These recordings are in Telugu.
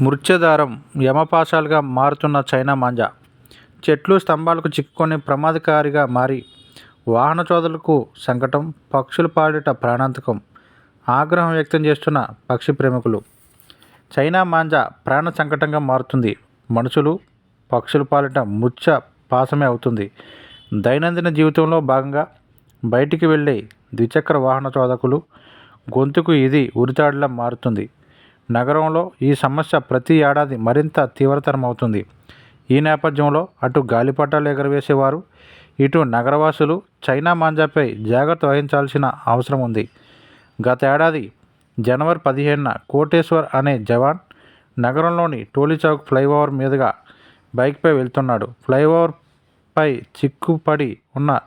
మృత్యుదారం యమపాశాలుగా మారుతున్న చైనా మాంజా. చెట్లు స్తంభాలకు చిక్కుకొని ప్రమాదకారిగా మారి వాహన చోదలకు సంకటం పక్షులు పాలిట ప్రాణాంతకం ఆగ్రహం వ్యక్తం చేస్తున్న పక్షి ప్రేమికులు. చైనా మాంజా ప్రాణ సంకటంగా మారుతుంది. మనుషులు పక్షులు పాలిట ముచ్చ పాసమే అవుతుంది. దైనందిన జీవితంలో భాగంగా బయటికి వెళ్ళే ద్విచక్ర వాహన చోదకులు గొంతుకు ఇది ఉరితాడులా మారుతుంది. నగరంలో ఈ సమస్య ప్రతి ఏడాది మరింత తీవ్రతరమవుతుంది. ఈ నేపథ్యంలో అటు గాలిపటాలు ఎగరవేసేవారు ఇటు నగరవాసులు చైనా మాంజాపై జాగ్రత్త వహించాల్సిన అవసరం ఉంది. గత ఏడాది జనవరి పదిహేనున కోటేశ్వర్ అనే జవాన్ నగరంలోని టోలీచౌక్ ఫ్లైఓవర్ మీదుగా బైక్పై వెళ్తున్నాడు. ఫ్లైఓవర్పై చిక్కుపడి ఉన్న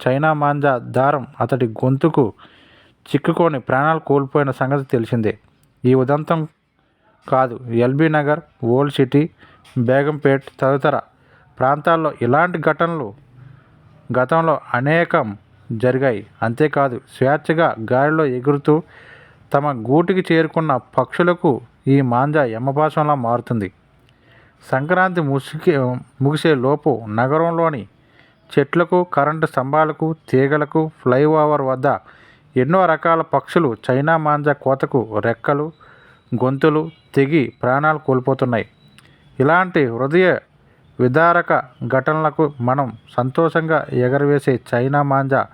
చైనా మాంజా దారం అతడి గొంతుకు చిక్కుకొని ప్రాణాలు కోల్పోయిన సంగతి తెలిసిందే. ఈ ఉదంతం కాదు. LB Nagar old city Begumpet తదితర ప్రాంతాల్లో ఇలాంటి ఘటనలు గతంలో అనేకం జరిగాయి. అంతేకాదు స్వేచ్ఛగా గాలిలో ఎగురుతూ తమ గూటికి చేరుకున్న పక్షులకు ఈ మాంజా యమపాశంలా మారుతుంది. సంక్రాంతి ముసికి ముగిసే లోపు నగరంలోని చెట్లకు కరెంటు స్తంభాలకు తీగలకు ఫ్లైఓవర్ వద్ద ఎన్నో రకాల పక్షులు చైనా మాంజా కోతకు రెక్కలు గొంతులు తెగి ప్రాణాలు కోల్పోతున్నాయి. ఇలాంటి హృదయ విదారక ఘటనలకు మనం సంతోషంగా ఎగరవేసే చైనా మాంజా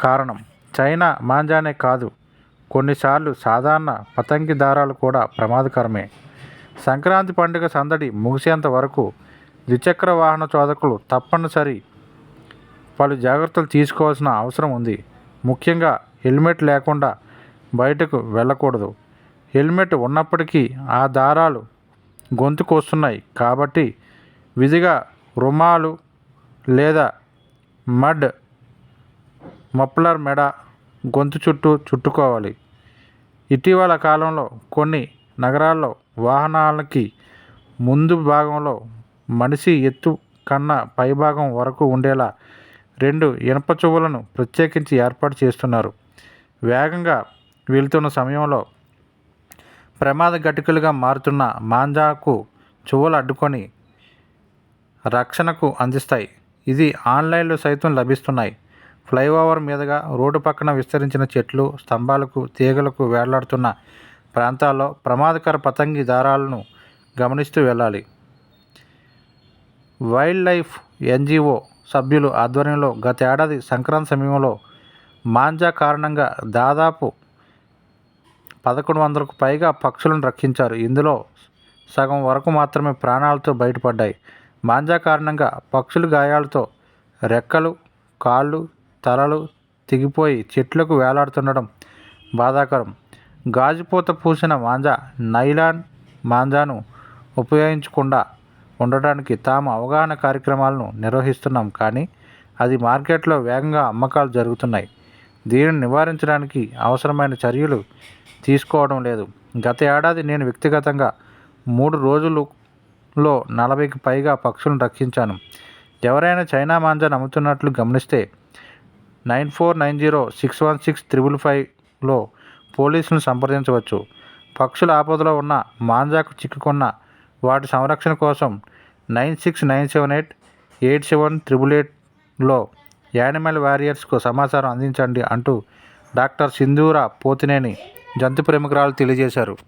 కారణం. చైనా మాంజానే కాదు కొన్నిసార్లు సాధారణ పతంగి దారాలు కూడా ప్రమాదకరమే. సంక్రాంతి పండుగ సందడి ముగిసేంత వరకు ద్విచక్ర వాహన చోదకులు తప్పనిసరి పలు జాగ్రత్తలు తీసుకోవాల్సిన అవసరం ఉంది. ముఖ్యంగా హెల్మెట్ లేకుండా బయటకు వెళ్ళకూడదు. హెల్మెట్ ఉన్నప్పటికీ ఆ దారాలు గొంతుకు వస్తున్నాయి కాబట్టి విధిగా రుమాలు లేదా మడ్ మఫ్లర్ మెడ గొంతు చుట్టూ చుట్టుకోవాలి. ఇటీవల కాలంలో కొన్ని నగరాల్లో వాహనాలకి ముందు భాగంలో మనిషి ఎత్తు కన్నా పైభాగం వరకు ఉండేలా రెండు ఇనప చువ్వలను ప్రత్యేకించి ఏర్పాటు చేస్తున్నారు. వేగంగా వెళ్తున్న సమయంలో ప్రమాద ఘటికలుగా మారుతున్న మాంజాకు చువ్వలు అడ్డుకొని రక్షణకు అందిస్తాయి. ఇది ఆన్లైన్లో సైతం లభిస్తున్నాయి. ఫ్లైఓవర్ మీదుగా రోడ్డు పక్కన విస్తరించిన చెట్లు స్తంభాలకు తీగలకు వేలాడుతున్న ప్రాంతాల్లో ప్రమాదకర పతంగి దారాలను గమనిస్తూ వెళ్ళాలి. వైల్డ్ లైఫ్ ఎన్జిఓ సభ్యులు ఆధ్వర్యంలో గత ఏడాది సంక్రాంతి సమయంలో మాంజా కారణంగా దాదాపు పదకొండు వందలకు పైగా పక్షులను రక్షించారు. ఇందులో సగం వరకు మాత్రమే ప్రాణాలతో బయటపడ్డాయి. మాంజా కారణంగా పక్షులు గాయాలతో రెక్కలు కాళ్ళు తలలు తెగిపోయి చెట్లకు వేలాడుతుండడం బాధాకరం. గాజుపూత పూసిన మాంజా నైలాన్ మాంజాను ఉపయోగించకుండా ఉండటానికి తాము అవగాహన కార్యక్రమాలను నిర్వహిస్తున్నాం కానీ అది మార్కెట్లో వేగంగా అమ్మకాలు జరుగుతున్నాయి. దీనిని నివారించడానికి అవసరమైన చర్యలు తీసుకోవడం లేదు. గత ఏడాది నేను వ్యక్తిగతంగా మూడు రోజులలో నలభైకి పైగా పక్షులను రక్షించాను. ఎవరైనా చైనా మాంజాను అమ్ముతున్నట్లు గమనిస్తే nine four nine zero six one six triple ఫైవ్లో పోలీసులను సంప్రదించవచ్చు. పక్షుల ఆపదలో ఉన్న మాంజాకు చిక్కుకున్న వాటి సంరక్షణ కోసం nine six nine seven eight eight seven triple ఎయిట్లో యానిమల్ వారియర్స్కు సమాచారం అందించండి అంటూ డాక్టర్ సింధూర పోతినేని జంతు ప్రేమికురాలు తెలియజేశారు.